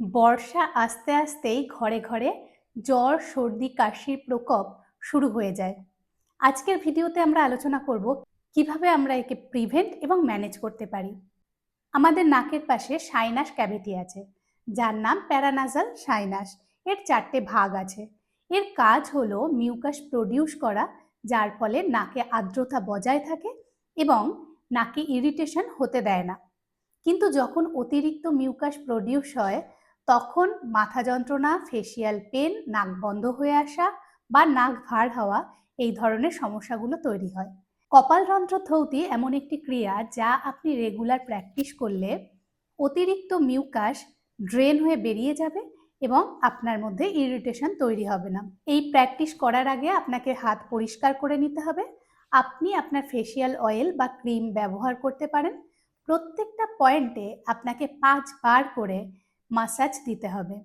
বর্ষা আস্তে আস্তেই ঘরে ঘরে জ্বর, সর্দি, কাশির প্রকোপ শুরু হয়ে যায়। আজকের ভিডিওতে আমরা আলোচনা করব কীভাবে আমরা একে প্রিভেন্ট এবং ম্যানেজ করতে পারি। আমাদের নাকের পাশে সাইনাস ক্যাভিটি আছে, যার নাম প্যারানাজাল সাইনাস। এর চারটে ভাগ আছে। এর কাজ হলো মিউকাস প্রডিউস করা, যার ফলে নাকে আর্দ্রতা বজায় থাকে এবং নাকে ইরিটেশন হতে দেয় না। কিন্তু যখন অতিরিক্ত মিউকাস প্রডিউস হয় তখন মাথা যন্ত্রণা ফেসিয়াল পেন নাক বন্ধ হয়ে আসা বা নাক ভার হওয়া এই ধরনের সমস্যাগুলো তৈরি হয়। কপালরন্ধ্র থৌতি এমন একটি ক্রিয়া যা আপনি রেগুলার প্র্যাকটিস করলে অতিরিক্ত মিউকাস ড্রেন হয়ে বেরিয়ে যাবে এবং আপনার মধ্যে ইরিটেশন তৈরি হবে না। এই প্র্যাকটিস করার আগে আপনাকে হাত পরিষ্কার করে নিতে হবে। আপনি আপনার ফেসিয়াল অয়েল বা ক্রিম ব্যবহার করতে পারেন। প্রত্যেকটা পয়েন্টে আপনাকে পাঁচবার করে মাসাজ দিতে হবে।